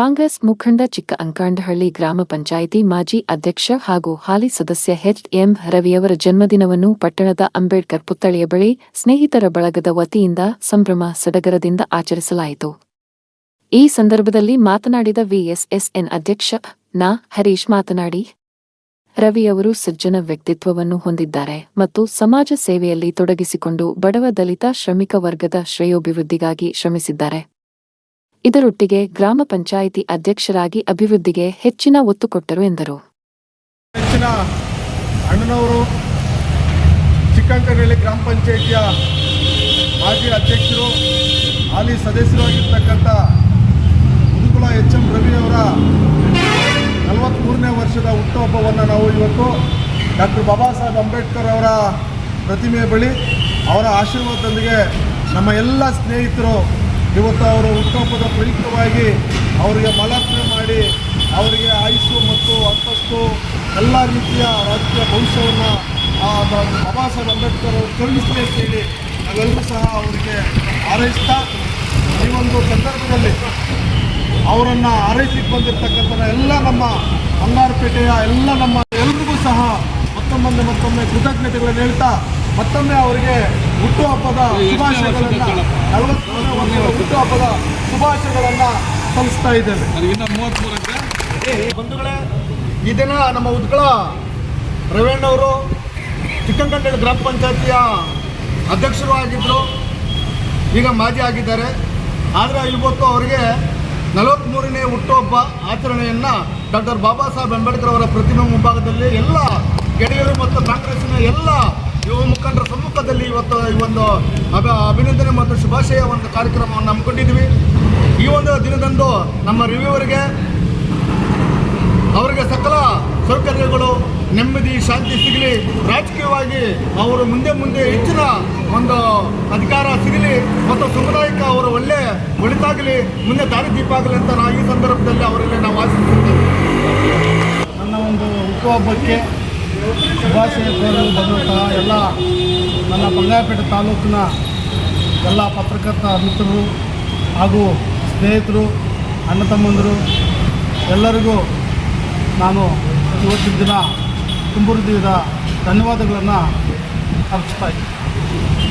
ಕಾಂಗ್ರೆಸ್ ಮುಖಂಡ ಚಿಕ್ಕ ಅಂಕಾಂಡಹಳ್ಳಿ ಗ್ರಾಮ ಪಂಚಾಯಿತಿ ಮಾಜಿ ಅಧ್ಯಕ್ಷ ಹಾಗೂ ಹಾಲಿ ಸದಸ್ಯ ಎಚ್ ಎಂ ರವಿಯವರ ಜನ್ಮದಿನವನ್ನು ಪಟ್ಟಣದ ಅಂಬೇಡ್ಕರ್ ಪುತ್ಥಳಿಯ ಬಳಿ ಸ್ನೇಹಿತರ ಬಳಗದ ವತಿಯಿಂದ ಸಂಭ್ರಮ ಸಡಗರದಿಂದ ಆಚರಿಸಲಾಯಿತು. ಈ ಸಂದರ್ಭದಲ್ಲಿ ಮಾತನಾಡಿದ ವಿಎಸ್ಎಸ್ಎನ್ ಅಧ್ಯಕ್ಷ ನಾ ಹರೀಶ್ ಮಾತನಾಡಿ ರವಿಯವರು ಸಜ್ಜನ ವ್ಯಕ್ತಿತ್ವವನ್ನು ಹೊಂದಿದ್ದಾರೆ ಮತ್ತು ಸಮಾಜ ಸೇವೆಯಲ್ಲಿ ತೊಡಗಿಸಿಕೊಂಡು ಬಡವ ದಲಿತ ಶ್ರಮಿಕ ವರ್ಗದ ಶ್ರೇಯೋಭಿವೃದ್ಧಿಗಾಗಿ ಶ್ರಮಿಸಿದ್ದಾರೆ. ಇದರೊಟ್ಟಿಗೆ ಗ್ರಾಮ ಪಂಚಾಯಿತಿ ಅಧ್ಯಕ್ಷರಾಗಿ ಅಭಿವೃದ್ಧಿಗೆ ಹೆಚ್ಚಿನ ಒತ್ತು ಕೊಟ್ಟರು ಎಂದರು. ಹೆಚ್ಚಿನ ಅಣ್ಣನವರು, ಚಿಕ್ಕಂಕನಹಳ್ಳಿ ಗ್ರಾಮ ಪಂಚಾಯಿತಿಯ ಮಾಜಿ ಅಧ್ಯಕ್ಷರು, ಹಾಲಿ ಸದಸ್ಯರಾಗಿರ್ತಕ್ಕಂಥ ಮುದುಕುಲ ಎಚ್ ಎಂ ರವಿಯವರ ನಲವತ್ತ್ಮೂರನೇ ವರ್ಷದ ಹುಟ್ಟುಹಬ್ಬವನ್ನು ನಾವು ಇವತ್ತು ಡಾಕ್ಟರ್ ಬಾಬಾ ಸಾಹೇಬ್ ಅಂಬೇಡ್ಕರ್ ಅವರ ಪ್ರತಿಮೆ ಬಳಿ ಅವರ ಆಶೀರ್ವಾದದೊಂದಿಗೆ ನಮ್ಮ ಎಲ್ಲ ಸ್ನೇಹಿತರು ಇವತ್ತು ಅವರ ಹುಟ್ಟುಹಬ್ಬದ ಪ್ರಯುಕ್ತವಾಗಿ ಅವರಿಗೆ ಮಾಲಾರ್ಪಣೆ ಮಾಡಿ ಅವರಿಗೆ ಆಯುಸ್ಸು ಮತ್ತು ಅಂತಸ್ತು ಎಲ್ಲ ರೀತಿಯ ರಾಜಕೀಯ ಭವಿಷ್ಯವನ್ನು ಬಾಬಾ ಸಾಹೇಬ್ ಅಂಬೇಡ್ಕರ್ ಅವರು ಕರುಣಿಸಲಿ ಅಂತೇಳಿ ನಾವೆಲ್ಲರೂ ಸಹ ಅವರಿಗೆ ಹಾರೈಸ್ತಾ ಈ ಒಂದು ಸಂದರ್ಭದಲ್ಲಿ ಅವರನ್ನು ಆರೈಸಿಗೆ ಬಂದಿರತಕ್ಕಂಥ ಎಲ್ಲ ನಮ್ಮ ಬಂಗಾರಪೇಟೆಯ ಎಲ್ಲ ನಮ್ಮ ಎಲ್ರಿಗೂ ಸಹ ಮತ್ತೊಮ್ಮೆ ಮತ್ತೊಮ್ಮೆ ಕೃತಜ್ಞತೆಗಳನ್ನು ಹೇಳ್ತಾ ಮತ್ತೊಮ್ಮೆ ಅವರಿಗೆ ಹುಟ್ಟುಹಬ್ಬದ ಶುಭಾಶಯಗಳನ್ನು ವರ್ಷದ ಹುಟ್ಟುಹಬ್ಬದ ಶುಭಾಶಯಗಳನ್ನು ಸಲ್ಲಿಸ್ತಾ ಇದ್ದೇವೆ. ಬಂಧುಗಳೇ ಈ ದಿನ ನಮ್ಮ ಉದ್ಗಳ ರವೀಣ್ಣವರು ಚಿಕ್ಕಂಕಂಡಳ್ಳಿ ಗ್ರಾಮ ಪಂಚಾಯತಿಯ ಅಧ್ಯಕ್ಷರು ಆಗಿದ್ದರು ಈಗ ಮಾಜಿ ಆಗಿದ್ದಾರೆ. ಆದರೆ ಇವತ್ತು ಅವರಿಗೆ ನಲವತ್ತ್ಮೂರನೇ ಹುಟ್ಟುಹಬ್ಬ ಆಚರಣೆಯನ್ನು ಡಾಕ್ಟರ್ ಬಾಬಾ ಸಾಹೇಬ್ ಅಂಬೇಡ್ಕರ್ ಅವರ ಪ್ರತಿಮೆ ಮುಂಭಾಗದಲ್ಲಿ ಎಲ್ಲ ಗೆಳೆಯರು ಮತ್ತು ಕಾಂಗ್ರೆಸ್ಸಿನ ಎಲ್ಲ ಇವತ್ತು ಈ ಒಂದು ಅಭ, ಅಭಿನಂದನೆ ಮತ್ತು ಶುಭಾಶಯ ಒಂದು ಕಾರ್ಯಕ್ರಮವನ್ನು ಹಮ್ಮಿಕೊಂಡಿದ್ವಿ ಈ ಒಂದು ದಿನದಂದು ನಮ್ಮ ರಿವ್ಯೂವರಿಗೆ, ಅವರಿಗೆ ಸಕಲ ಸೌಕರ್ಯಗಳು, ನೆಮ್ಮದಿ, ಶಾಂತಿ ಸಿಗಲಿ. ರಾಜಕೀಯವಾಗಿ ಅವರು ಮುಂದೆ ಮುಂದೆ ಹೆಚ್ಚಿನ ಒಂದು ಅಧಿಕಾರ ಸಿಗಲಿ ಮತ್ತು ಸಮುದಾಯಕ್ಕೆ ಅವರು ಒಳ್ಳೆ ಒಳಿತಾಗಲಿ, ಮುಂದೆ ದಾರಿದೀಪ ಆಗಲಿ ಅಂತ ನಾವು ಈ ಸಂದರ್ಭದಲ್ಲಿ ಅವರಲ್ಲಿ ನಾವು ಆಶಿಸುತ್ತೇವೆ. ನನ್ನ ಒಂದು ಹುಟ್ಟುಹಬ್ಬಕ್ಕೆ ಶುಭಾಶಯ ಕೋರಲು ಬಂದಂತಹ ಎಲ್ಲ ನನ್ನ ಬಂಗಾರಪೇಟೆ ತಾಲೂಕಿನ ಎಲ್ಲ ಪತ್ರಕರ್ತ ಮಿತ್ರರು ಹಾಗೂ ಸ್ನೇಹಿತರು, ಅಣ್ಣ ತಮ್ಮಂದರು, ಎಲ್ಲರಿಗೂ ನಾನು ಇವತ್ತಿನ ದಿನ ತುಂಬ ಹೃದಯದ ಧನ್ಯವಾದಗಳನ್ನು ಅರ್ಪಿಸ್ತಾ ಇದ್ದೀನಿ.